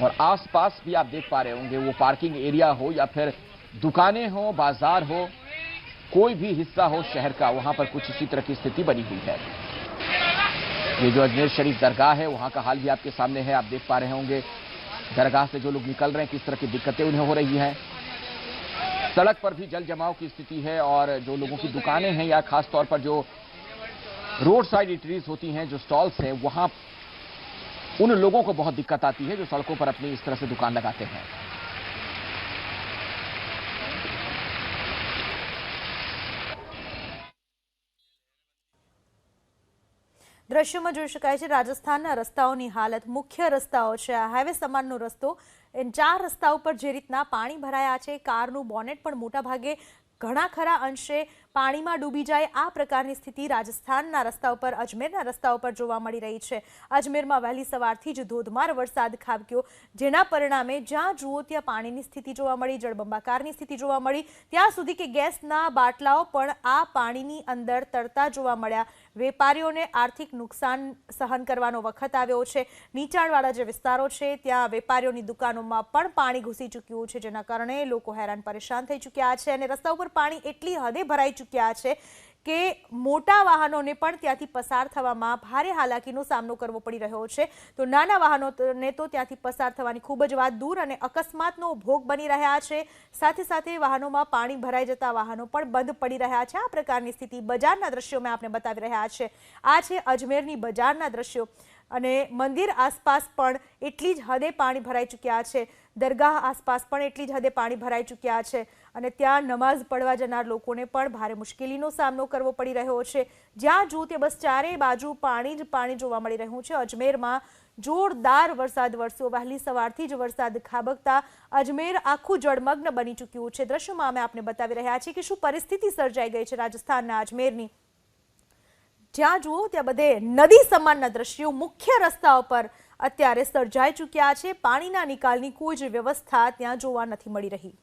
आसपास भी आप देख पा रहे होंगे, वो पार्किंग एरिया हो या फिर दुकानें हो, बाज़ार हो, कोई भी हिस्सा हो शहर का, वहाँ पर कुछ इसी तरह की स्थिति बनी हुई है। ये जो अजमेर शरीफ दरगाह है, वहाँ का हाल भी आपके सामने है, आप देख पा रहे होंगे। दरगाह से जो लोग निकल रहे हैं, किस तरह की दिक्कतें उन्हें हो रही हैं। सड़क पर भी जल जमाव की स्थिति है और जो लोगों की दुकानें हैं या खासतौर पर जो रोड साइड इटरीज होती हैं, जो स्टॉल्स हैं, वहाँ उन लोगों को बहुत दिक्कत आती है जो सड़कों पर अपनी इस तरह से दुकान लगाते हैं દ્રશ્યોમાં જોઈ શકાય છે રાજસ્થાનના રસ્તાઓની હાલત મુખ્ય રસ્તાઓ છે આ હાઈવે સમાનનો રસ્તો એ ચાર રસ્તા ઉપર જે રીતના પાણી ભરાયા છે કારનું બોનેટ પણ મોટા ભાગે ઘણા ખરા અંશે પાણીમાં ડૂબી જાય આ પ્રકારની સ્થિતિ રાજસ્થાનના રસ્તા ઉપર, અજમેરના રસ્તા ઉપર જોવા મળી રહી છે. અજમેરમાં વહેલી સવારથી જ ધોધમાર વરસાદ ખાબક્યો, જેના પરિણામે જ્યાં જુઓ ત્યાં પાણીની સ્થિતિ જોવા મળી, જળબંબાકારની સ્થિતિ જોવા મળી. ત્યાં સુધી કે ગેસના બાટલાઓ પણ આ પાણીની અંદર તરતા જોવા મળ્યા. વેપારીઓને આર્થિક નુકસાન સહન કરવાનો વખત આવ્યો છે. નીચાણવાળા જે વિસ્તારો છે, ત્યાં વેપારીઓની દુકાનોમાં પણ પાણી ઘૂસી ચૂક્યું છે, જેના કારણે લોકો હેરાન પરેશાન થઈ ચૂક્યા છે અને રસ્તા ઉપર પાણી એટલી હદે ભરાઈ ચૂક્યા છે કે મોટા વાહનોને પણ ત્યાંથી પસાર થવામાં ભારે હાલાકીનો સામનો કરવો પડી રહ્યો છે. તો નાના વાહનોને તો ત્યાંથી પસાર થવાની ખૂબ જ વાત દૂર અને અકસ્માતનો ભોગ બની રહ્યા છે. સાથે સાથે વાહનોમાં પાણી ભરાઈ જતા વાહનો પણ બંધ પડી રહ્યા છે. આ પ્રકારની સ્થિતિ બજારના દ્રશ્યો મેં આપને બતાવી રહ્યા છે. આ છે અજમેરની બજારના દ્રશ્યો. અને મંદિર આસપાસ પણ એટલી જ હદે પાણી ભરાઈ ચૂક્યા છે. દરગાહ આસપાસ પણ એટલી જ હદે પાણી ભરાઈ ચૂક્યા છે. અને ત્યાં નમાઝ પડવા જનાર લોકોને પણ ભારે મુશ્કેલીનો સામનો કરવો પડી રહ્યો છે. જ્યાં જુઓ તે બસ ચારેય બાજુ પાણી જ પાણી જોવા મળી રહ્યું છે. અજમેરમાં જોરદાર વરસાદ વરસ્યો. વહેલી સવારથી જ વરસાદ ખાબકતા અજમેર આખું જળમગ્ન બની ચૂક્યું છે. દ્રશ્યમાં અમે આપને બતાવી રહ્યા છીએ કે શું પરિસ્થિતિ સર્જાઈ ગઈ છે રાજસ્થાનના અજમેરની. જ્યાં જુઓ ત્યાં બધે નદી સમાનના દ્રશ્યો મુખ્ય રસ્તા પર અત્યારે સર્જાઈ ચૂક્યા છે. પાણીના નિકાલની કોઈ જ વ્યવસ્થા ત્યાં જોવા નથી મળી રહી.